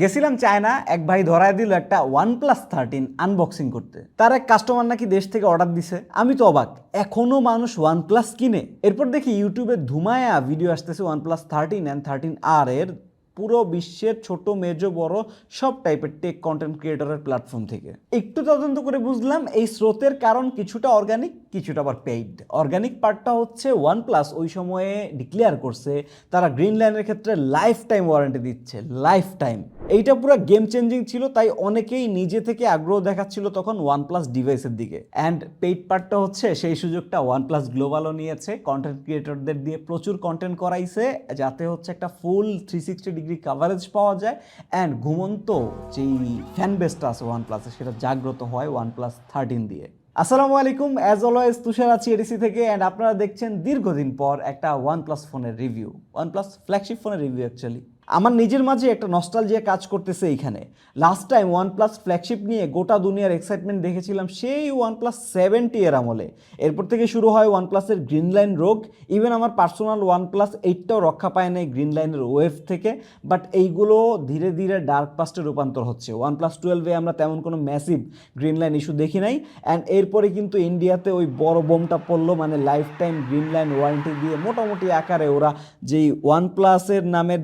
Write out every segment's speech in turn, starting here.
গেছিলাম চায়না, এক ভাই ধরায় দিল একটা ওয়ান প্লাস থার্টিন আনবক্সিং করতে। তার এক কাস্টমার নাকি দেশ থেকে অর্ডার দিছে। আমি তো অবাক, এখনও মানুষ ওয়ান প্লাস কিনে? এরপর দেখি ইউটিউবে ধুমায়া ভিডিও আসতেছে one plus thirteen and thirteen আর এর পুরো বিশ্বের ছোট, মেজো, বড় সব টাইপের টেক কন্টেন্ট ক্রিয়েটরের প্ল্যাটফর্ম থেকে। একটু তদন্ত করে বুঝলাম, এই স্রোতের কারণ কিছুটা অর্গানিক কিছুটা আবার পেইড অর্গানিক পার্টটা হচ্ছে ওয়ান প্লাস ওই সময়ে ডিক্লেয়ার করছে, তারা গ্রিন লাইনের ক্ষেত্রে লাইফ টাইম ওয়ারেন্টি দিচ্ছে লাইফ টাইম এইটা পুরো গেম চেঞ্জিং ছিল, তাই অনেকেই নিজে থেকে আগ্রহ দেখাচ্ছিল তখন ওয়ান প্লাস ডিভাইসের দিকে। অ্যান্ড পেইড পার্টটা হচ্ছে, সেই সুযোগটা ওয়ান প্লাস গ্লোবালও নিয়েছে কন্টেন্ট ক্রিয়েটরদের দিয়ে প্রচুর কন্টেন্ট করাইছে, যাতে হচ্ছে একটা full three sixty degree coverage পাওয়া যায়। অ্যান্ড ঘুমন্ত যেই ফ্যান বেসটা আছে ওয়ান প্লাসে সেটা জাগ্রত হয় ওয়ান প্লাস থার্টিন দিয়ে। আসসালামু আলাইকুম। অ্যাজ অলওয়েজ তুষার আছি এডিসি থেকে অ্যান্ড আপনারা দেখছেন দীর্ঘদিন পর একটা ওয়ান প্লাস ফোনের রিভিউ ওয়ান প্লাস ফ্ল্যাগশিপ ফোনের রিভিউ অ্যাকচুয়ালি আমার নিজের মাঝে একটা নস্টালজিয়া কাজ করতেছে এইখানে। Last time OnePlus flagship নিয়ে গোটা দুনিয়ার এক্সাইটমেন্ট দেখেছিলাম সেই ওয়ান প্লাস সেভেন্টি এর আমলে। এরপর থেকে শুরু হয় ওয়ান প্লাসের গ্রিন লাইন রোগ। ইভেন আমার পার্সোনাল ওয়ান প্লাস এইটটাও রক্ষা পায় নাই গ্রিন লাইনের ওয়েভ থেকে। বাট এইগুলো ধীরে ধীরে ডার্ক পাস্টে রূপান্তর হচ্ছে। ওয়ান প্লাস টুয়েলভে আমরা তেমন কোনো ম্যাসিভ গ্রিন লাইন ইস্যু দেখি নাই। অ্যান্ড এরপরে কিন্তু ইন্ডিয়াতে ওই বড় বোমটা পড়ল মানে life time green line warranty দিয়ে মোটামুটি আকারে ওরা যেই ওয়ান প্লাসের নামের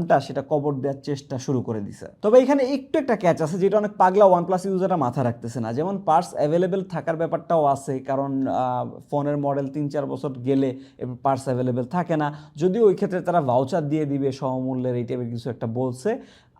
দুর্নামটা সেটা কবর দেওয়ার চেষ্টা শুরু করে দিছে। তবে এখানে একটু একটা ক্যাচ আছে যেটা অনেক পাগলা ওয়ান প্লাস ইউজাররা মাথা রাখতেছে না। যেমন পার্টস অ্যাভেলেবেল থাকার ব্যাপারটাও আছে, কারণ ফোনের মডেল তিন চার বছর গেলে পার্স পার্টস অ্যাভেলেবেল থাকে না। যদিও ওই ক্ষেত্রে তারা ভাউচার দিয়ে দিবে, সমমূল্যের এই টাইপের কিছু একটা বলছে।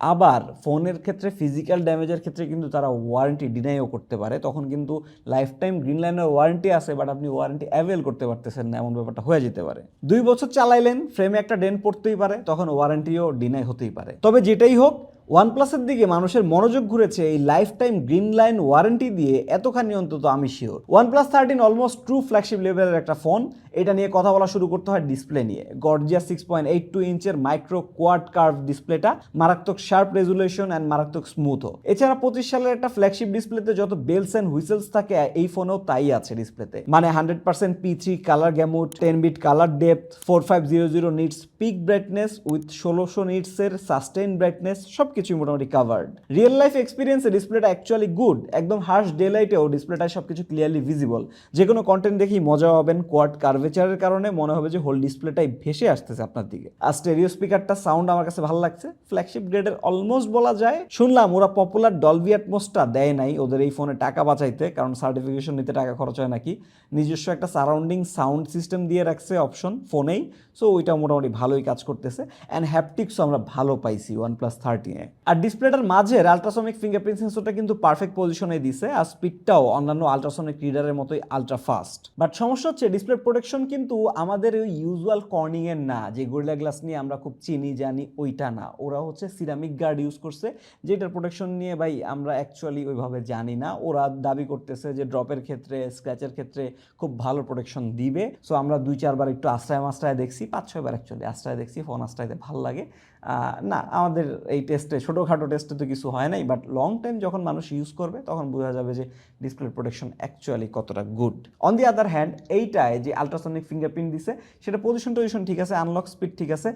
আবার ফোনের ক্ষেত্রে ফিজিক্যাল ড্যামেজের ক্ষেত্রে কিন্তু তারা ওয়ারেন্টি ডিনাইও করতে পারে। তখন কিন্তু লাইফ টাইম গ্রিন লাইনের ওয়ারেন্টি আছে বাট আপনি ওয়ারেন্টি অ্যাভেল করতে পারতেছেন না, এমন ব্যাপারটা হয়ে যেতে পারে। দুই বছর চালাইলেন ফ্রেমে একটা ডেন পড়তেই পারে, তখন ওয়ারেন্টিও ডিনাই হতেই পারে। তবে যেটাই হোক ওয়ানপ্লাসের দিকে মানুষের মনোযোগ ঘুরেছে এই life time green line warranty দিয়ে, এতখানি অন্তত আমি sure OnePlus thirteen almost true flagship লেভেলের একটা ফোন এটা নিয়ে কথা বলা শুরু করতে হয় ডিসপ্লে নিয়ে। Gorgeous six point eight two ইঞ্চের micro quad curve ডিসপ্লেটা মারাত্মক শার্প রেজুলেশন অ্যান্ড মারাত্মক স্মুথও এছাড়া পঁচিশ সালের একটা ফ্ল্যাগশিপ ডিসপ্লেতে যত বেলস অ্যান্ড হুইসেলস থাকে, এই ফোনেও তাই আছে ডিসপ্লেতে মানে hundred percent P three colour gamut ten bit colour depth four five zero zero nits peak brightness with ষোলোশো নিটসের সাস্টেন ব্রাইটনেস সব কিছুই মোটামুটি কাভার্ড রিয়েল লাইফ এক্সপিরিয়েন্সে ডিসপ্লেটা অ্যাকচুয়ালি গুড একদম হার্শ ডে লাইটেও ডিসপ্লেটায় সব কিছু ক্লিয়ারলি ভিজিবল যে কোনো কন্টেন্ট দেখেই মজা পাবেন কোয়াড কার্ভেচারের কারণে, মনে হবে যে হোল ডিসপ্লেটাই ভেসে আসতেছে আপনার দিকে। আর স্টেরিও স্পিকারটা সাউন্ড আমার কাছে ভালো লাগছে। ফ্ল্যাগশিপ গ্রেডের অলমোস্ট বলা যায়। শুনলাম ওরা পপুলার ডলবি অ্যাটমোসটা দেয় নাই, ওদের এই ফোনে টাকা বাঁচাইতে, কারণ সার্টিফিকেশন নিতে টাকা খরচ হয় নাকি। নিজস্ব একটা সারাউন্ডিং সাউন্ড সিস্টেম দিয়ে রাখছে অপশন ফোনেই সো ওইটা মোটামুটি ভালোই কাজ করতেছে। অ্যান্ড হ্যাপটিক্সও আমরা ভালো পাইছি ওয়ান প্লাস থার্টিনে আর ডিসপ্লেটার মাঝের আলট্রাসনিক ফিঙ্গারপ্রিন্ট সেন্সরটা কিন্তু পারফেক্ট পজিশনে দিছে, আর স্পিডটাও অন্যান্য আলট্রাসনিক রিডারের মতোই আলট্রা ফাস্ট বাট সমস্যা হচ্ছে ডিসপ্লে প্রোটেকশন কিন্তু আমাদের ওই ইউজুয়াল কর্নিং এর না, যে গোরিলা গ্লাস নিয়ে আমরা খুব চিনি, জানি, ওইটা না। ওরা হচ্ছে সিরামিক গার্ড ইউজ করছে, যেটার প্রোটেকশন নিয়ে ভাই আমরা অ্যাকচুয়ালি ওইভাবে জানি না। ওরা দাবি করতেছে যে ড্রপের ক্ষেত্রে স্ক্র্যাচের ক্ষেত্রে খুব ভালো প্রোটেকশন দিবে। সো আমরা দুই, চারবার একটু আশ্রয় মাশ্রয় দেখছি, পাঁচ, ছয়বার অ্যাকচুয়ালি আশ্রয় দেখছি ফোন আশ্রয়তে ভালো লাগে। না, আমাদের এই টেস্টে ছোটোখাটো টেস্টে তো কিছু হয় নাই বাট লং টাইম যখন মানুষ ইউজ করবে, তখন বোঝা যাবে যে ডিসপ্লে প্রোটেকশন অ্যাকচুয়ালি কতটা good on the other hand এইটায় যে আলট্রাসনিক ফিঙ্গারপ্রিন্ট দিছে, সেটা পজিশন টজিশন ঠিক আছে আনলক স্পিড ঠিক আছে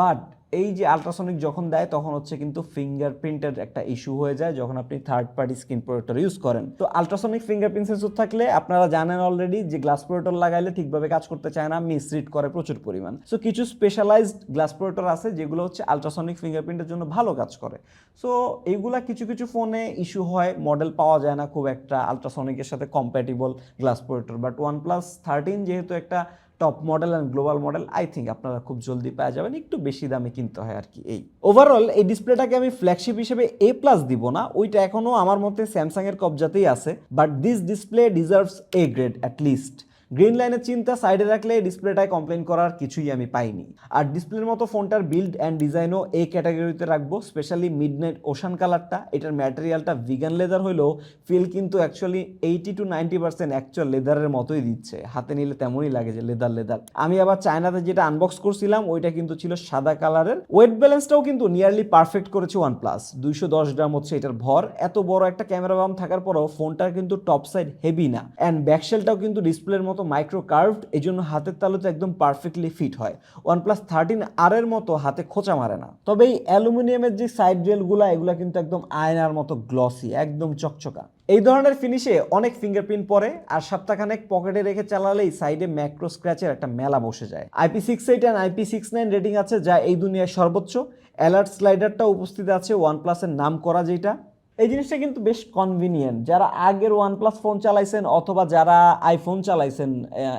বাট এই যে আলট্রাসনিক যখন দেয়, তখন হচ্ছে কিন্তু ফিঙ্গারপ্রিন্টের একটা ইস্যু হয়ে যায় যখন আপনি third party screen protector use করেন। তো আলট্রাসনিক ফিঙ্গারপ্রিন্ট সেন্সর থাকলে আপনারা জানেন অলরেডি যে গ্লাস প্রোটেক্টর লাগাইলে ঠিকভাবে কাজ করতে চায় না মিসরিড করে প্রচুর পরিমাণ। সো কিছু স্পেশালাইজড গ্লাস প্রোটেক্টর আছে যেগুলো হচ্ছে আলট্রাসনিক ফিঙ্গারপ্রিন্টের জন্য ভালো কাজ করে। সো এইগুলা কিছু কিছু ফোনে ইস্যু হয় মডেল পাওয়া যায় না খুব একটা আলট্রাসনিকের সাথে compatible glass protector but OnePlus thirteen যেহেতু একটা top model and global model I think আপনারা খুব জলদি পাওয়া যাবেন, একটু বেশি দামে কিনতে হয় আর কি এই। ওভারঅল এই ডিসপ্লেটাকে আমি ফ্ল্যাগশিপ হিসেবে এ প্লাস দিব না, ওইটা এখনও আমার মতে স্যামসাংয়ের কবজাতেই আছে। But this display deserves A grade at least green লাইনের চিন্তা সাইডে রাখলে ডিসপ্লেটায় কমপ্লেন করার কিছুই আমি পাইনি। আর ডিসপ্লের মতো ফোনটার বিল্ড অ্যান্ড ডিজাইনও এই ক্যাটাগরিতে রাখব স্পেশালি মিড নাইট ওশান কালারটা এটার ম্যাটেরিয়ালটা ভিগান লেদার হলেও ফিল কিন্তু actually eighty to ninety percent actual লেদারের মতোই দিচ্ছে। হাতে নিলে তেমনই লাগে যে লেদার লেদার আমি আবার চায়নাতে যেটা আনবক্স করছিলাম, ওইটা কিন্তু ছিল সাদা কালারের ওয়েট ব্যালেন্সটাও কিন্তু নিয়ারলি পারফেক্ট করেছে ওয়ান প্লাস দুইশো দশ গ্রাম হচ্ছে এটার ভর। এত বড় একটা ক্যামেরা বাম থাকার পরও ফোনটার কিন্তু টপ সাইড হেভি না। অ্যান্ড ব্যাকশেলটাও কিন্তু ডিসপ্লের মতো মতো মাইক্রো কার্ভড এই জন্য হাতের তালুতে একদম পারফেক্টলি ফিট হয়। ওয়ানপ্লাস থার্টিন আর এর মতো হাতে খোঁচা মারে না। তবে এই অ্যালুমিনিয়ামের যে সাইড রেলগুলো এগুলো কিন্তু একদম আয়নার মতো গ্লসি একদম চকচকা। এই ধরনের ফিনিশে অনেক ফিঙ্গারপ্রিন্ট পরে আর সপ্তাহখানেক পকেটে রেখে চালালেই সাইডে ম্যাক্রো স্ক্র্যাচের একটা মেলা বসে যায়। IP six eight and IP six nine rating আছে যা এই দুনিয়ার সর্বোচ্চ। অ্যালার্ট স্লাইডারটা উপস্থিত আছে ওয়ান প্লাসের নাম করা যেটা। এই জিনিসটা কিন্তু বেশ কনভিনিয়েন্ট যারা আগের ওয়ান প্লাস ফোন চালাইছেন অথবা যারা আইফোন চালাইছেন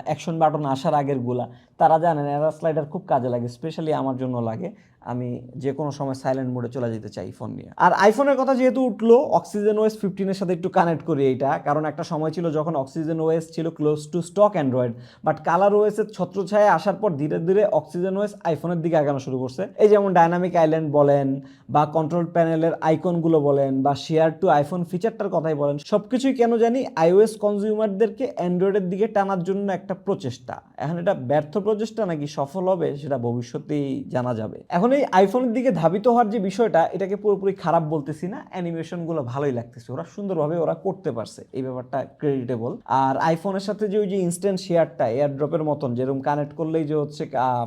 অ্যাকশন বাটন আসার আগেরগুলা তারা জানেন এরা স্লাইডার খুব কাজে লাগে স্পেশালি আমার জন্য লাগে। আমি যে কোনো সময় সাইলেন্ট মোডে চলে যেতে চাই ফোন নিয়ে। আর আইফোনের কথা যেহেতু উঠল অক্সিজেন ওয়েস ফিফটিনের সাথে একটু কানেক্ট করি এইটা, কারণ একটা সময় ছিল যখন অক্সিজেন ওয়েস ছিল close to stock Android but colour ওএসের ছত্রছায়া আসার পর ধীরে ধীরে অক্সিজেন ওয়েস আইফোনের দিকে আগানো শুরু করছে। এই যেমন ডাইনামিক আইল্যান্ড বলেন, বা কন্ট্রোল প্যানেলের আইকনগুলো বলেন, বা শেয়ার টু আইফোন ফিচারটার কথাই বলেন সব কিছুই কেন জানি আইওএস কনজিউমারদেরকে অ্যান্ড্রয়েডের দিকে টানার জন্য একটা প্রচেষ্টা। এখন এটা ব্যর্থ প্রচেষ্টা নাকি সফল হবে, সেটা ভবিষ্যতেই জানা যাবে। এখন এই আইফোনের দিকে ধাবিত হওয়ার যে বিষয়টা, এটাকে পুরোপুরি খারাপ বলতেছি না। অ্যানিমেশনগুলো ভালোই লাগতেছে। ওরা সুন্দরভাবে ওরা করতে পারছে। এই ব্যাপারটা ক্রেডিটেবল আর আইফোনের সাথে যে ওই যে ইনস্ট্যান্ট শেয়ারটা এয়ার ড্রপের মতন, যেরকম কানেক্ট করলেই যে হচ্ছে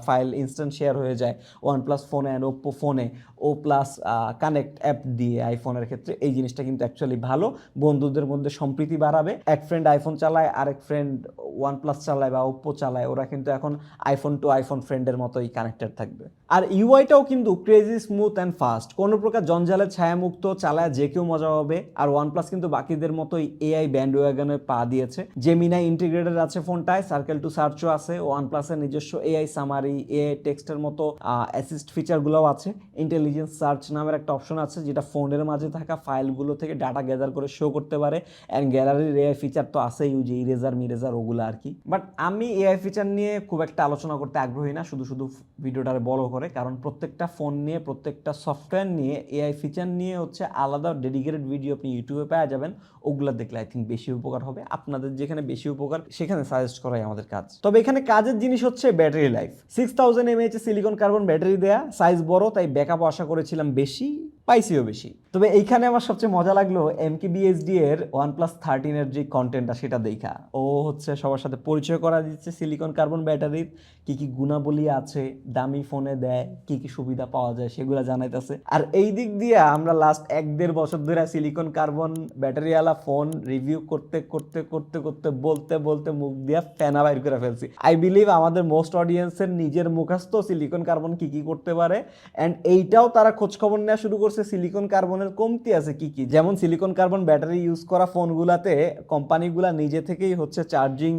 ফাইল ইনস্ট্যান্ট শেয়ার হয়ে যায়। ওয়ান প্লাস ফোনে অ্যান্ড ওপ্পো ফোনে ও প্লাস কানেক্ট অ্যাপ দিয়ে আইফোনের ক্ষেত্রে এই জিনিসটা কিন্তু অ্যাকচুয়ালি ভালো। বন্ধুদের মধ্যে সম্প্রীতি বাড়াবে। এক ফ্রেন্ড আইফোন চালায়, আরেক ফ্রেন্ড ওয়ান প্লাস চালায় বা ওপ্পো চালায়, ওরা কিন্তু এখন আইফোন টু আইফোন ফ্রেন্ডের মতোই কানেক্টেড থাকবে। আর ইউআইটাও কিন্তু ক্রেজি স্মুথ অ্যান্ড ফাস্ট কোনো প্রকার জঞ্জালের ছায়ামুক্ত চালায় যে কেউ মজা হবে আর ওয়ান প্লাস কিন্তু বাকিদের মতোই এআই ব্যান্ড ওয়াগনে পা দিয়েছে। জেমিনাই ইন্টিগ্রেটেড আছে ফোনটায় সার্কেল টু সার্চও আছে। ওয়ানপ্লাসের নিজস্ব এআই সামারি এআই টেক্সটের মতো অ্যাসিস্ট ফিচারগুলোও আছে। ইন্টেলিজেন্স সার্চ নামের একটা অপশন আছে, যেটা ফোনের মাঝে থাকা ফাইলগুলো থেকে ডাটা গ্যাদার করে শো করতে পারে। অ্যান্ড গ্যালারির এআই ফিচার তো আছেই যে ইরেজার মিরেজার ওগুলো আর কি। বাট আমি এআই ফিচার নিয়ে খুব একটা আলোচনা করতে আগ্রহী না, শুধু শুধু ভিডিওটার বড় করে, কারণ প্রত্যেকটা ফোন নিয়ে, প্রত্যেকটা সফটওয়্যার নিয়ে এআই ফিচার নিয়ে হচ্ছে আলাদা ডেডিকেটেড ভিডিও আপনি ইউটিউবে পাওয়া যাবেন। ওগুলো দেখলে আই থিঙ্ক বেশি উপকার হবে। আপনাদের যেখানে বেশি উপকার, সেখানে সাজেস্ট করাই আমাদের কাজ। তবে এখানে কাজের জিনিস হচ্ছে battery life six thousand mAh silicon carbon battery দেয়া সাইজ বড়, তাই ব্যাকআপ আশা করেছিলাম বেশি পাইসিও বেশি। তবে এইখানে আমার সবচেয়ে মজা লাগল এম কে বিএসডি এর ওয়ান প্লাস থার্টিনের যে কন্টেন্টটা সেটা দেখা। ও হচ্ছে সবার সাথে পরিচয় করা দিচ্ছে সিলিকন কার্বন ব্যাটারির কি কি গুণাবলী আছে, দামি ফোনে দেয়, কি কি সুবিধা পাওয়া যায়, সেগুলো জানাইতেছে। আর এই দিক দিয়ে আমরা লাস্ট এক দেড় বছর ধরে সিলিকন কার্বন ব্যাটারিওয়ালা ফোন রিভিউ করতে করতে করতে করতে, বলতে বলতে মুখ দিয়ে ফেনা বাইর করে ফেলছি। আই বিলিভ আমাদের মোস্ট অডিয়েন্সের নিজের মুখাস্ত সিলিকন কার্বন কি কি করতে পারে অ্যান্ড এইটাও তারা খোঁজখবর নেওয়া শুরু করছে সিলিকন কার্বনের কমতি আছে কি কি? যেমন সিলিকন কার্বন ব্যাটারি ইউজ করা ফোনগুলাতে কোম্পানিগুলা নিজে থেকেই হচ্ছে চার্জিং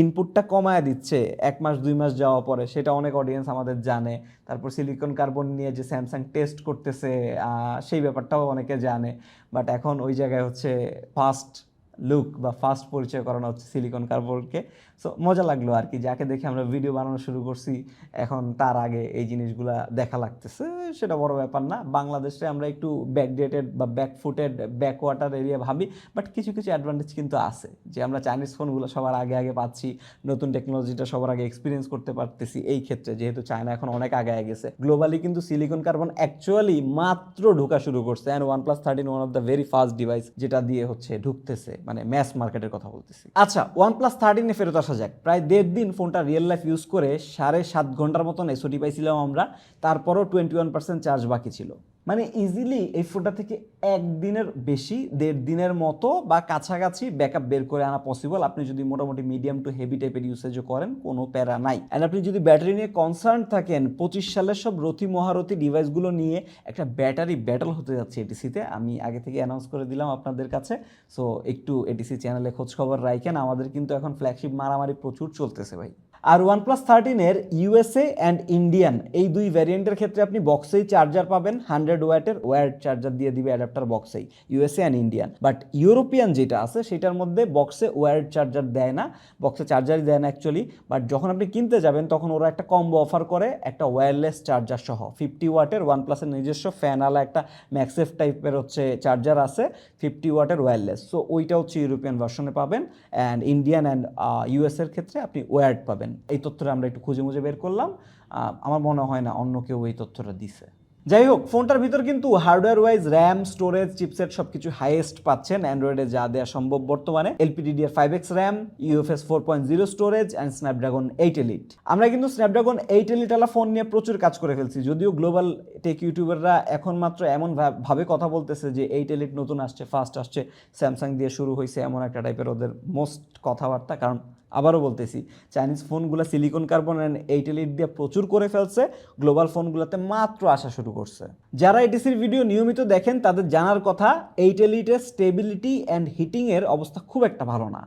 ইনপুটটা কমায় দিচ্ছে এক মাস, দুই মাস যাওয়া পরে। সেটা অনেক অডিয়েন্স আমাদের জানে। তারপর সিলিকন কার্বন নিয়ে যে স্যামসাং টেস্ট করতেছে সেই ব্যাপারটাও অনেকে জানে। বাট এখন ওই জায়গায় হচ্ছে ফাস্ট লুক বা ফার্স্ট পরিচয় করানো হচ্ছে সিলিকন কার্বনকে সো মজা লাগল আর কি, যাকে দেখে আমরা ভিডিও বানানো শুরু করছি, এখন তার আগে এই জিনিসগুলা দেখা লাগতেছে, সেটা বড় ব্যাপার না। বাংলাদেশে আমরা একটু ব্যাকডেটেড বা ব্যাকফুটেড ব্যাকওয়াটার এরিয়া ভাবি বাট কিছু কিছু অ্যাডভান্টেজ কিন্তু আছে। যে আমরা চাইনিজ ফোনগুলো সবার আগে আগে পাচ্ছি, নতুন টেকনোলজিটা সবার আগে এক্সপিরিয়েন্স করতে পারতেছি এই ক্ষেত্রে, যেহেতু চায়না এখন অনেক আগে গেছে। গ্লোবালি কিন্তু সিলিকন কার্বন অ্যাকচুয়ালি মাত্র ঢোকা শুরু করছে and OnePlus thirteen one of the very first device যেটা দিয়ে হচ্ছে ঢুকতেছে। মানে ম্যাস মার্কেটের কথা বলতেছি। আচ্ছা ওয়ান প্লাস থার্টিনে ফেরত আসা যাক। প্রায় দেড় দিন ফোনটা রিয়েল লাইফ ইউজ করে সাড়ে সাত ঘণ্টার মতন এসওটি পাইছিলাম আমরা, তারপরও টোয়েন্টি ওয়ান পার্সেন্ট চার্জ বাকি ছিল। মানে ইজিলি এই ফোনটা থেকে একদিনের বেশি, দেড় দিনের মতো বা কাছাকাছি ব্যাকআপ বের করে আনা পসিবল আপনি যদি মোটামুটি মিডিয়াম টু হেভি টাইপের ইউসেজও করেন, কোনো প্যারা নাই। অ্যান্ড আপনি যদি ব্যাটারি নিয়ে কনসার্ন থাকেন, পঁচিশ সালের সব রথি, মহারথী ডিভাইসগুলো নিয়ে একটা ব্যাটারি ব্যাটল হতে যাচ্ছে এটিসিতে আমি আগে থেকে অ্যানাউন্স করে দিলাম আপনাদের কাছে। সো একটু এটিসি চ্যানেলে খোঁজখবর রাখেন আমাদের কিন্তু এখন ফ্ল্যাগশিপ মারামারি প্রচুর চলতেছে ভাই। আর ওয়ানপ্লাস থার্টিনের ইউএসএ অ্যান্ড ইন্ডিয়ান এই দুই ভ্যারিয়েন্টের ক্ষেত্রে আপনি বক্সেই চার্জার পাবেন হান্ড্রেড ওয়াটের ওয়ার্ড চার্জার দিয়ে দিবে adapter বক্সেই USA and Indian but European যেটা আছে, সেটার মধ্যে বক্সে ওয়ার্ড চার্জার দেয় না বক্সে চার্জারই দেয় না অ্যাকচুয়ালি বাট যখন আপনি কিনতে যাবেন, তখন ওরা একটা কম্বো অফার করে, একটা ওয়্যারলেস চার্জার সহ। ফিফটি ওয়াটের ওয়ান প্লাসের নিজস্ব ফ্যানওয়ালা একটা ম্যাক্সেফ টাইপের হচ্ছে চার্জার আছে ফিফটি ওয়াটের ওয়্যারলেস সো ওইটা হচ্ছে ইউরোপিয়ান ভার্সনে পাবেন অ্যান্ড ইন্ডিয়ান অ্যান্ড ইউএসের ক্ষেত্রে আপনি ওয়ার্ড পাবেন। এই তথ্যটা আমরা একটু খুঁজে মুজে বের করলাম আমার মনে হয় না অন্য কেউ এই তথ্যটা দিছে। যাই হোক, ফোনটার ভিতর কিন্তু hardware wise RAM storage chipset সবকিছু হাইয়েস্ট পাচ্ছেন। অ্যান্ড্রয়েডে যা দেওয়া সম্ভব বর্তমানে LPDDR five X RAM UFS four point zero storage and Snapdragon eight Elite আমরা কিন্তু স্ন্যাপড্রাগন এইট এলিট আলা ফোন নিয়ে প্রচুর কাজ করে ফেলছি। যদিও গ্লোবাল টেক ইউটিউবাররা এখন মাত্র এমন ভাবে কথা বলতেছে যে এইট এলিট নতুন আসছে ফার্স্ট আসছে। স্যামসাং দিয়ে শুরু হয়েছে এমন একটা টাইপের ওদের মোস্ট কথাবার্তা। কারণ আবারও বলতেছি চাইনিজ ফোনগুলো silicon carbon and eight Elite দিয়ে প্রচুর করে ফেলছে গ্লোবাল ফোনগুলোতে মাত্র আসা শুরু করছে। যারা এটিসির ভিডিও নিয়মিত দেখেন, তাদের জানার কথা এইট এলিটের স্টেবিলিটি অ্যান্ড হিটিংয়ের অবস্থা খুব একটা ভালো না।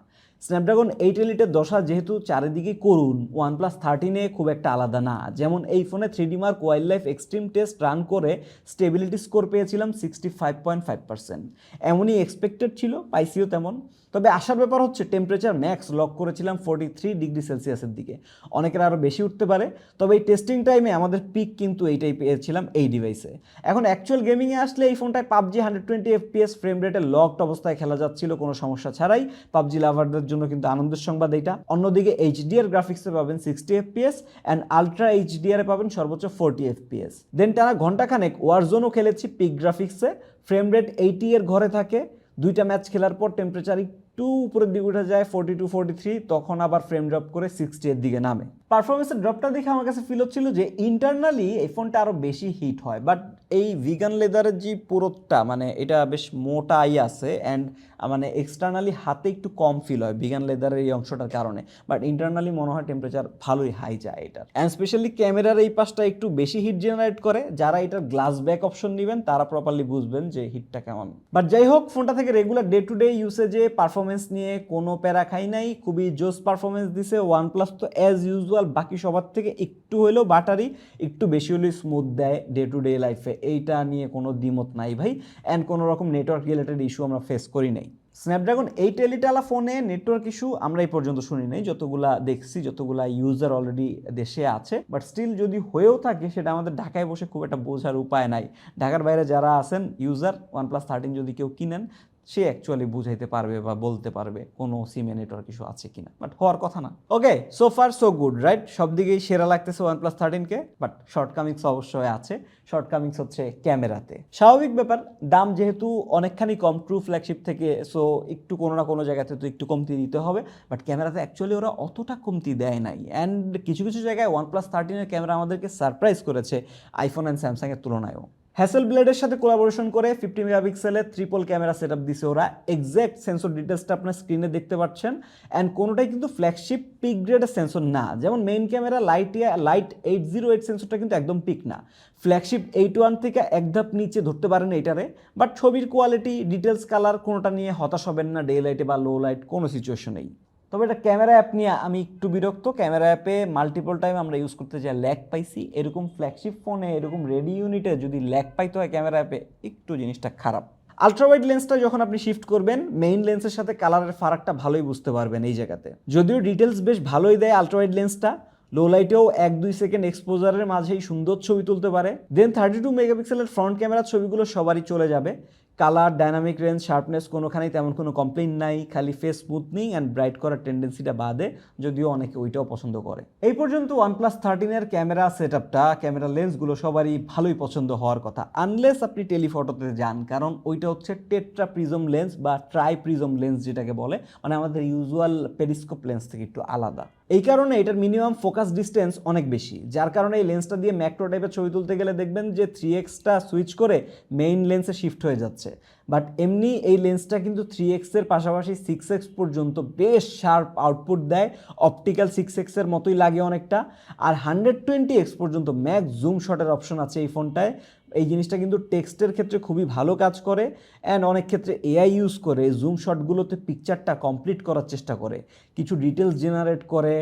স্ন্যাপড্রাগন এইট এলিটের দশা যেহেতু চারিদিকে করুন ওয়ানপ্লাস থার্টিনে খুব একটা আলাদা না। যেমন এই ফোনে three D mark wild life extreme test run করে স্টেবিলিটি স্কোর পেয়েছিলাম sixty five point five percent এমনই এক্সপেক্টেড ছিল পাইসিও তেমন। তবে আসার ব্যাপার হচ্ছে টেম্পারেচার ম্যাক্স লক করেছিলাম ফোর্টি থ্রি ডিগ্রি সেলসিয়াসের দিকে। অনেকের আরও বেশি উঠতে পারে, তবে এই টেস্টিং টাইমে আমাদের পিক কিন্তু এইটাই পেয়েছিলাম এই ডিভাইসে এখন অ্যাকচুয়াল গেমিংয়ে আসলে এই ফোনটায় PUBG hundred twenty FPS frame রেটে লকড অবস্থায় খেলা যাচ্ছিল, কোনো সমস্যা ছাড়াই। পাবজি লাভারদের জন্য কিন্তু আনন্দের সংবাদ এইটা। অন্যদিকে এইচডিআর গ্রাফিক্সে পাবেন sixty FPS and ultra HDR পাবেন সর্বোচ্চ ফোরটি এফপিএস দেন টানা ঘন্টাখানেক ওয়ারজোনও খেলেছি পিক গ্রাফিক্সে ফ্রেম রেট এইটি এর ঘরে থাকে। দুইটা ম্যাচ খেলার পর টেম্পারেচার একটু উপরের দিকে উঠে যায় ফোর্টি টু ফোর্টি থ্রি তখন আবার ফ্রেম ড্রপ করে সিক্সটি এর দিকে নামে। পারফরমেন্সের ড্রপটা দেখে আমার কাছে ফিল হচ্ছিল যে ইন্টারনালি এই ফোনটা আরও বেশি হিট হয়। বাট এই ভিগান লেদারের যে পুরোটা মানে এটা বেশ মোটাই আছে অ্যান্ড মানে এক্সটার্নালি হাতে একটু কম ফিল হয় ভিগান লেদারের এই অংশটার কারণে। বাট ইন্টারনালি মনে হয় টেম্পারেচার ভালোই হাই যায় এটার। অ্যান্ড স্পেশালি ক্যামেরার এই পাশটা একটু বেশি হিট জেনারেট করে, যারা এটার গ্লাস ব্যাক অপশন নেবেন, তারা প্রপারলি বুঝবেন যে হিটটা কেমন। বাট যাই হোক ফোনটা থেকে রেগুলার ডে টু ডে ইউসেজে পারফরমেন্স নিয়ে কোনো প্যারা খাই নাই, খুবই জোস পারফরমেন্স দিছে। ওয়ান প্লাস তো অ্যাজ ইউজুয়াল বাকি সবার থেকে একটু হলেও বাটারি একটু বেশি হলেও স্মুথ দেয় ডে টু ডে লাইফে এইটা নিয়ে কোনো দ্বিমত নাই ভাই। অ্যান্ড কোনো রকম নেটওয়ার্ক রিলেটেড ইস্যু আমরা ফেস করি নাই। স্ন্যাপড্রাগন এইট এলিটালা ফোনে নেটওয়ার্ক ইস্যু আমরা এই পর্যন্ত শুনি নাই। যতগুলা দেখছি, যতগুলা ইউজার অলরেডি দেশে আছে। বাট স্টিল যদি হয়েও থাকে, সেটা আমাদের ঢাকায় বসে খুব একটা বোঝার উপায় নাই। ঢাকার বাইরে যারা আছেন ইউজার ওয়ান প্লাস থার্টিন যদি কেউ কিনেন সে অ্যাকচুয়ালি বুঝাইতে পারবে বা বলতে পারবে কোনো সিমে নেটওয়ার্ক ইস্যু আছে কিনা। বাট হওয়ার কথা না। Okay so far so good right সব দিকেই সেরা লাগতেছে ওয়ান প্লাস থার্টিনকে বাট শর্টকামিংস অবশ্যই আছে। শর্টকামিংস হচ্ছে ক্যামেরাতে। স্বাভাবিক ব্যাপার, দাম যেহেতু অনেকখানি কম ট্রু ফ্ল্যাগশিপ থেকে সো একটু কোনো না কোনো জায়গাতে তো একটু কমতি দিতে হবে। বাট ক্যামেরাতে অ্যাকচুয়ালি ওরা অতটা কমতি দেয় নাই। অ্যান্ড কিছু কিছু জায়গায় ওয়ান প্লাস থার্টিনের ক্যামেরা আমাদেরকে সারপ্রাইজ করেছে আইফোন অ্যান্ড স্যামসাংয়ের তুলনায়ও। হ্যাসেল ব্লেডের সাথে কোলাবোরেশন করে ফিফটি মেগাপিক্সেলের ট্রিপল ক্যামেরা সেট আপ দিছে ওরা। এক্স্যাক্ট সেন্সর ডিটেলসটা আপনার স্ক্রিনে দেখতে পাচ্ছেন। অ্যান্ড কোনোটাই কিন্তু ফ্ল্যাগশিপ পিক গ্রেডের সেন্সর না। যেমন main camera light light eight zero eight সেন্সরটা কিন্তু একদম পিক না। ফ্ল্যাগশিপ এইট ওয়ান থেকে এক ধাপ নিচে ধরতে পারেন এইটারে। বাট ছবির কোয়ালিটি ডিটেলস কালার কোনোটা নিয়ে হতাশ হবেন না। ডে লাইটে বা লো লাইট কোনো সিচুয়েশনেই তবে এটা ক্যামেরা অ্যাপ নিয়ে আমি একটু বিরক্ত। ক্যামেরা অ্যাপে মাল্টিপল টাইম আমরা ইউজ করতে চাই ল্যাক পাইছি। এরকম ফ্ল্যাগশিপ ফোনে এরকম রেডি ইউনিটে যদি ল্যাক পাইতে হয় ক্যামেরা অ্যাপে, একটু জিনিসটা খারাপ। আলট্রাওয়াইড লেন্সটা যখন আপনি শিফট করবেন মেইন লেন্সের সাথে কালারের ফারাকটা ভালোই বুঝতে পারবেন এই জায়গাতে। যদিও ডিটেলস বেশ ভালোই দেয় আলট্রাওয়াইড লেন্সটা লো লাইটেও এক দুই সেকেন্ড এক্সপোজারের মাঝেই সুন্দর ছবি তুলতে পারে। দেন থার্টি টু মেগাপিক্সেলের ফ্রন্ট ক্যামেরার ছবিগুলো সবারই চলে যাবে। কালার, ডাইনামিক রেঞ্জ, শার্পনেস কোনোখানেই তেমন কোনো কমপ্লেন নাই, খালি ফেস স্মুথনিং অ্যান্ড ব্রাইট করার টেন্ডেন্সিটা বাদে যদিও অনেকে ওইটাও পছন্দ করে। এই পর্যন্ত ওয়ানপ্লাস থার্টিনের ক্যামেরা সেট আপটা ক্যামেরা লেন্সগুলো সবারই ভালোই পছন্দ হওয়ার কথা। আনলেস আপনি টেলিফটোতে যান, কারণ ওইটা হচ্ছে টেট্রা প্রিজম লেন্স বা ট্রাই প্রিজম লেন্স যেটাকে বলে মানে আমাদের ইউজুয়াল পেরিস্কোপ লেন্স থেকে একটু আলাদা। এই কারণে এটার মিনিমাম ফোকাস ডিস্টেন্স অনেক বেশি। যার কারণে এই লেন্সটা দিয়ে ম্যাক্রো টাইপের ছবি তুলতে গেলে দেখবেন যে থ্রি এক্সটা সুইচ করে মেইন লেন্সে শিফট হয়ে যাচ্ছে। বাট এমনি এই লেন্সটা কিন্তু থ্রি এক্সের পাশাপাশি সিক্স এক্স পর্যন্ত বেশ শার্প আউটপুট দেয়। অপটিক্যাল সিক্স এক্সের মতোই লাগে অনেকটা। আর হান্ড্রেড টোয়েন্টি এক্স পর্যন্ত ম্যাক্স জুম শটের অপশন আছে এই ফোনটায় এই জিনিসটা কিন্তু টেক্সটের ক্ষেত্রে খুবই ভালো কাজ করে অ্যান্ড অনেক ক্ষেত্রে এআই ইউজ করে জুম শটগুলোতে পিকচারটা কমপ্লিট করার চেষ্টা করে। কিছু ডিটেলস জেনারেট করে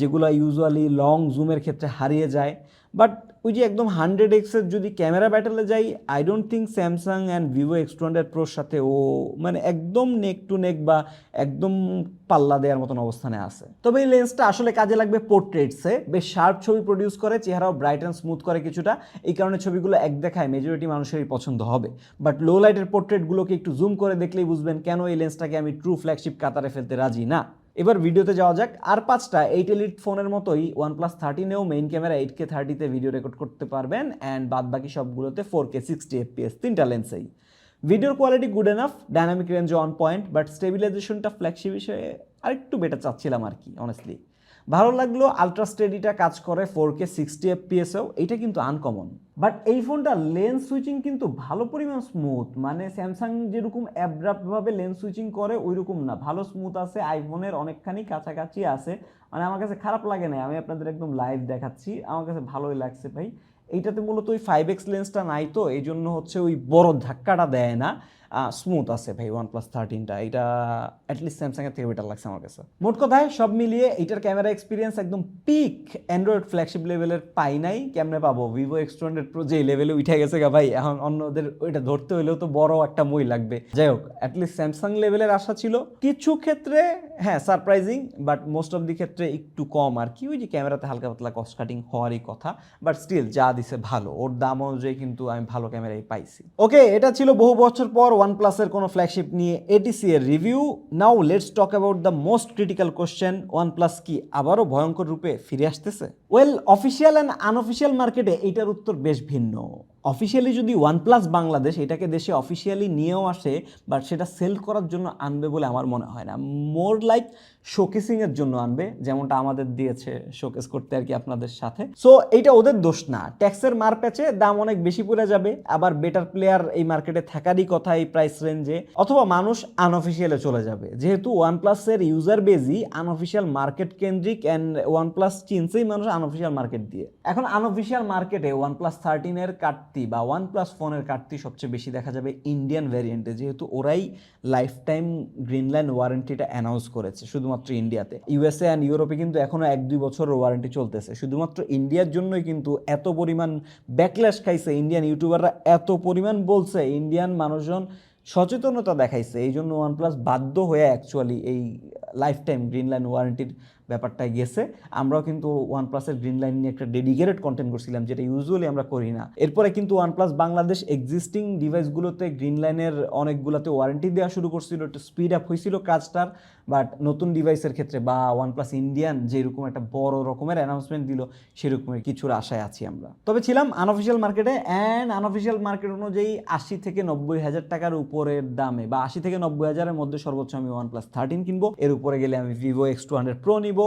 যেগুলো ইউজুয়ালি লং জুমের ক্ষেত্রে হারিয়ে যায়। বাট ওই যে একদম হান্ড্রেড এক্সের যদি ক্যামেরা ব্যাটেলে যাই I don't think Samsung and Vivo X two hundred প্রোর সাথে ও মানে একদম নেক টু নেক বা একদম পাল্লা দেওয়ার মতন অবস্থানে আছে। তবে এই লেন্সটা আসলে কাজে লাগবে পোর্ট্রেটসে বেশ শার্প ছবি প্রডিউস করে, চেহারাও ব্রাইট অ্যান্ড স্মুথ করে কিছুটা। এই কারণে ছবিগুলো এক দেখায় মেজরিটি মানুষেরই পছন্দ হবে। বাট লো লাইটের পোর্ট্রেটগুলোকে একটু জুম করে দেখলেই বুঝবেন কেন এই লেন্সটাকে আমি ট্রু ফ্ল্যাগশিপ কাতারে ফেলতে রাজি না। এবার ভিডিওতে যাওয়া যাক। আর পাঁচটা এইট এলিট ফোনের মতোই ওয়ান প্লাস থার্টিনেও মেইন ক্যামেরা এইট কে থার্টিতে ভিডিও রেকর্ড করতে পারবেন অ্যান্ড বাদ বাকি সবগুলোতে ফোর কে সিক্সটি এফপিএস তিনটা লেন্সেই ভিডিওর quality good enough dynamic range on point but স্টেবিলাইজেশনটা flagship হিসেবে আরেকটু বেটার চাচ্ছিলাম আর কি অনেস্টলি ভালো লাগল আলট্রা স্টেডিটা কাজ করে ফোর কে সিক্সটি এফপিএসেও এটা কিন্তু আনকমন বাট এই ফোনটা লেন্স সুইচিং কিন্তু ভালো পরিমাণ স্মুথ মানে স্যামসাং যেরকম অ্যাব্রাপ্টভাবে লেন্স সুইচিং করে ওই রকম না। ভালো স্মুথ আছে আইফোনের অনেকখানি কাছাকাছি আছে। মানে আমার কাছে খারাপ লাগে না, আমি আপনাদের একদম লাইভ দেখাচ্ছি। আমার কাছে ভালোই লাগছে ভাই। এইটাতে মূলত ওই ফাইভ এক্স লেন্সটা নাই তো এই জন্য হচ্ছে ওই বড় ধাক্কাটা দেয় না। স্মুথ আছে ভাই ওয়ান প্লাস থার্টিনটা এটা অ্যাটলিস্ট স্যামসাংয়ের থেকে বেটার লাগছে আমার কাছে। মোট কথায় সব মিলিয়ে এইটার ক্যামেরা এক্সপিরিয়েন্স একদম পিক অ্যান্ড্রয়েড ফ্ল্যাগশিপ লেভেলের পাই নাই। কেমনে পাবো? Vivo X two hundred pro যে লেভেলে উঠে গেছে গা ভাই, এখন অন্যদের ওইটা ধরতে হলেও তো বড় একটা মই লাগবে। যাই হোক অ্যাটলিস্ট স্যামসাং লেভেলের আশা ছিল। কিছু ক্ষেত্রে হ্যাঁ surprising but most of the ক্ষেত্রে একটু কম আর কি। ওই যে ক্যামেরাতে হালকা পাতলা কস্ট কাটিং হওয়ারই কথা বাট স্টিল যা দিছে ভালো। ওর দাম অনুযায়ী কিন্তু আমি ভালো ক্যামেরাই পাইছি। ওকে এটা ছিল বহু বছর পর ওয়ান প্লাসের কোনো ফ্ল্যাগশিপ নিয়ে এটিসি এর review now let's talk about the most critical question OnePlus কি আবারও ভয়ঙ্কর রূপে ফিরে আসতেছে? ওয়েল অফিসিয়াল অ্যান্ড আনঅফিসিয়াল মার্কেটে এইটার উত্তর বেশ ভিন্ন। অফিসিয়ালি যদি ওয়ানপ্লাস বাংলাদেশ এটাকে দেশে অফিসিয়ালি নিয়েও আসে বাট সেটা সেল করার জন্য আনবে বলে আমার মনে হয় না। মোর লাইক শোকেসিংয়ের জন্য আনবে, যেমনটা আমাদের দিয়েছে শোকেস করতে আর কি আপনাদের সাথে। সো এইটা ওদের দোষ না। ট্যাক্সের মার প্যাচে দাম অনেক বেশি পড়ে যাবে, আবার বেটার প্লেয়ার এই মার্কেটে থাকারই কথা এই প্রাইস রেঞ্জে অথবা মানুষ আনঅফিসিয়ালে চলে যাবে। যেহেতু ওয়ানপ্লাসের ইউজার বেজই আনঅফিসিয়াল মার্কেট কেন্দ্রিক অ্যান্ড ওয়ানপ্লাস চিনছেই মানুষ আনঅফিসিয়াল মার্কেট দিয়ে। এখন আনঅফিসিয়াল মার্কেটে ওয়ান ওয়ানপ্লাস থার্টিনের কাটতি বা ওয়ান প্লাস ফোনের কাটতি সবচেয়ে বেশি দেখা যাবে ইন্ডিয়ান ভ্যারিয়েন্টে যেহেতু ওরাই লাইফ টাইম গ্রিনল্যান্ড ওয়ারেন্টিটা অ্যানাউন্স করেছে। শুধুমাত্র ইন্ডিয়াতে ইউএসএ অ্যান্ড ইউরোপে কিন্তু এখনও এক দুই বছরের ওয়ারেন্টি চলতেছে। শুধুমাত্র ইন্ডিয়ার জন্যই কিন্তু এত পরিমাণ ব্যাকল্যাশ খাইছে ইন্ডিয়ান ইউটিউবাররা এত পরিমাণ বলছে ইন্ডিয়ান মানুষজন সচেতনতা দেখাইছে। এই জন্য ওয়ান প্লাস বাধ্য হয়ে অ্যাকচুয়ালি এই লাইফ টাইম গ্রিন লাইন ওয়ারেন্টির ব্যাপারটা গেছে। আমরাও কিন্তু ওয়ানপ্লাসের গ্রিন লাইন নিয়ে একটা ডেডিকেটেড কন্টেন্ট করছিলাম, যেটা ইউজুয়ালি আমরা করি না। এরপরে কিন্তু ওয়ানপ্লাস বাংলাদেশ এক্সিস্টিং ডিভাইসগুলোতে গ্রিন লাইনের অনেকগুলোতে ওয়ারেন্টি দেওয়া শুরু করছিল, একটু স্পিড আপ হয়েছিল কাজটার। বাট নতুন ডিভাইসের ক্ষেত্রে বা ওয়ানপ্লাস ইন্ডিয়ান যেরকম একটা বড় রকমের অ্যানাউন্সমেন্ট দিল, সেরকমের কিছুর আশায় আছি আমরা। তবে ছিলাম আনঅফিসিয়াল মার্কেটে অ্যান্ড আনঅফিসিয়াল মার্কেট অনুযায়ী আশি থেকে নব্বই হাজার টাকার উপরের দামে বা আশি থেকে নব্বই হাজারের মধ্যে সর্বোচ্চ আমি ওয়ান প্লাস থার্টিন কিনবো। এর উপরে গেলে আমি Vivo X two hundred pro নিবো। নিব।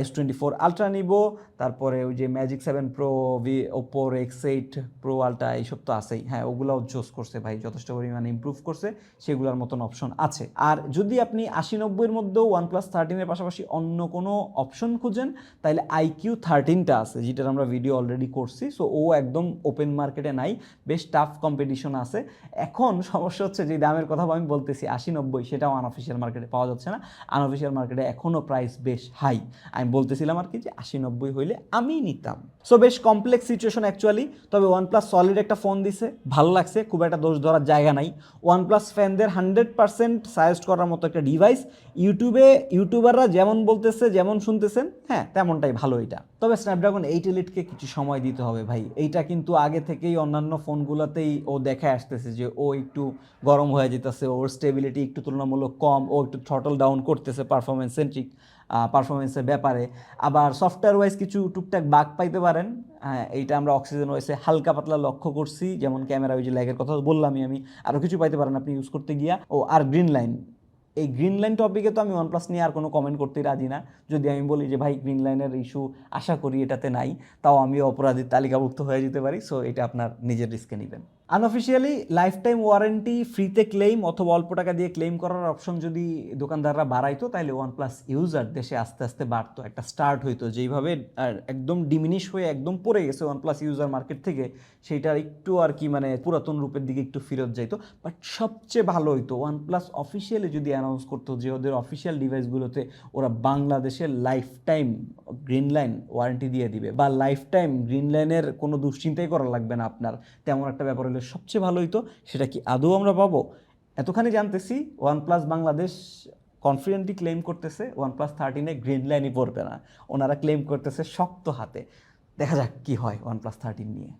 এস টোয়েন্টি ফোর আলট্রা নিব। তারপরে ওই যে ম্যাজিক সেভেন প্রো ভি ওপোর এক্স এইট প্রো আলট্রা এইসব তো আছেই। হ্যাঁ ওগুলোও জোস করছে ভাই, যথেষ্ট পরিমাণে ইম্প্রুভ করছে। সেগুলোর মতন অপশন আছে। আর যদি আপনি আশি নব্বইয়ের মধ্যেও ওয়ান প্লাস থার্টিনের পাশাপাশি অন্য কোনো অপশন খুঁজেন তাহলে আইকিউ থার্টিনটা আছে, যেটার আমরা ভিডিও অলরেডি করছি। সো ও একদম ওপেন মার্কেটে নাই। বেশ টাফ কম্পিটিশন আছে। এখন সমস্যা হচ্ছে যে দামের কথা আমি বলতেছি, আশি নব্বই, সেটাও আনঅফিসিয়াল মার্কেটে পাওয়া যাচ্ছে না। আনঅফিসিয়াল মার্কেটে এখনও প্রাইস বেশ হাই আমি বলতেছিলাম আর কি যে আশি নব্বই হইলে আমি নিতাম। সো বেশ কমপ্লেক্স সিচুয়েশন অ্যাকচুয়ালি তবে ওয়ানপ্লাস সলিড একটা ফোন দিছে। ভালো লাগছে, খুব একটা দোষ ধরার জায়গা নাই। ওয়ানপ্লাস ফ্যানদের হান্ড্রেড পার্সেন্ট সাজেস্ট করার মতো একটা ডিভাইস ইউটিউবে ইউটিউবাররা যেমন বলতেছে, যেমন শুনতেছেন হ্যাঁ তেমনটাই ভালো এটা। তবে স্ন্যাপড্রাগন এইট এলিটকে কিছু সময় দিতে হবে ভাই। এইটা কিন্তু আগে থেকেই অন্যান্য ফোনগুলোতেই ও দেখে আসতেছে যে ও একটু গরম হয়ে যেতেছে, ওর স্টেবিলিটি একটু তুলনামূলক কম, ও একটু থ্রটল ডাউন করতেছে পারফরমেন্স সেন্ট্রিক পারফরমেন্সের ব্যাপারে। আবার সফটওয়্যার ওয়াইজ কিছু টুকটাক বাগ পাইতে পারেন। হ্যাঁ এইটা আমরা অক্সিজেন ওয়াইসে হালকা পাতলা লক্ষ্য করছি। যেমন ক্যামেরা ওই যে ল্যাগের কথা বললামই আমি। আরও কিছু পাইতে পারেন আপনি ইউজ করতে গিয়া। ও, আর গ্রিন লাইন এই গ্রিন লাইন টপিকে তো আমি ওয়ানপ্লাস নিয়ে আর কোনো কমেন্ট করতে রাজি না। যদি আমি বলি যে, ভাই গ্রিন লাইনের ইস্যু আশা করি এটাতে নাই। তাও আমি অপরাধীর তালিকাভুক্ত হয়ে যেতে পারি। সো এটা আপনার নিজের রিস্কে নেবেন। আনঅফিসিয়ালি লাইফ টাইম ওয়ারেন্টি ফ্রিতে ক্লেম অথবা অল্প টাকা দিয়ে ক্লেম করার অপশন যদি দোকানদাররা বাড়াইতো, তাহলে ওয়ানপ্লাস ইউজার দেশে আস্তে আস্তে বাড়তো। একটা স্টার্ট হইতো যেইভাবে আর একদম ডিমিনিশ হয়ে একদম পড়ে গেছে ওয়ান প্লাস ইউজার মার্কেট থেকে সেইটার একটু আর কি মানে পুরাতন রূপের দিকে একটু ফেরত যাইতো। বাট সবচেয়ে ভালো হইতো ওয়ানপ্লাস অফিসিয়ালি যদি অ্যানাউন্স করতো যে ওদের অফিসিয়াল ডিভাইসগুলোতে ওরা বাংলাদেশের life time green line warranty দিয়ে দিবে, বা লাইফ টাইম গ্রিন লাইনের কোনো দুশ্চিন্তাই করা লাগবে না আপনার, তেমন একটা ব্যাপার সবচেয়ে ভালো হইতো, সেটা কি আদৌ আমরা পাবো? এতখানি জানতেছি ওয়ানপ্লাস বাংলাদেশ কনফিডেন্টলি ক্লেম করতেছে ওয়ানপ্লাস থার্টিনে গ্রিন লাইনই পড়বে না। ওনারা ক্লেম করতেছে শক্ত হাতে। দেখা যাক কি হয় ওয়ানপ্লাস থার্টিন নিয়ে।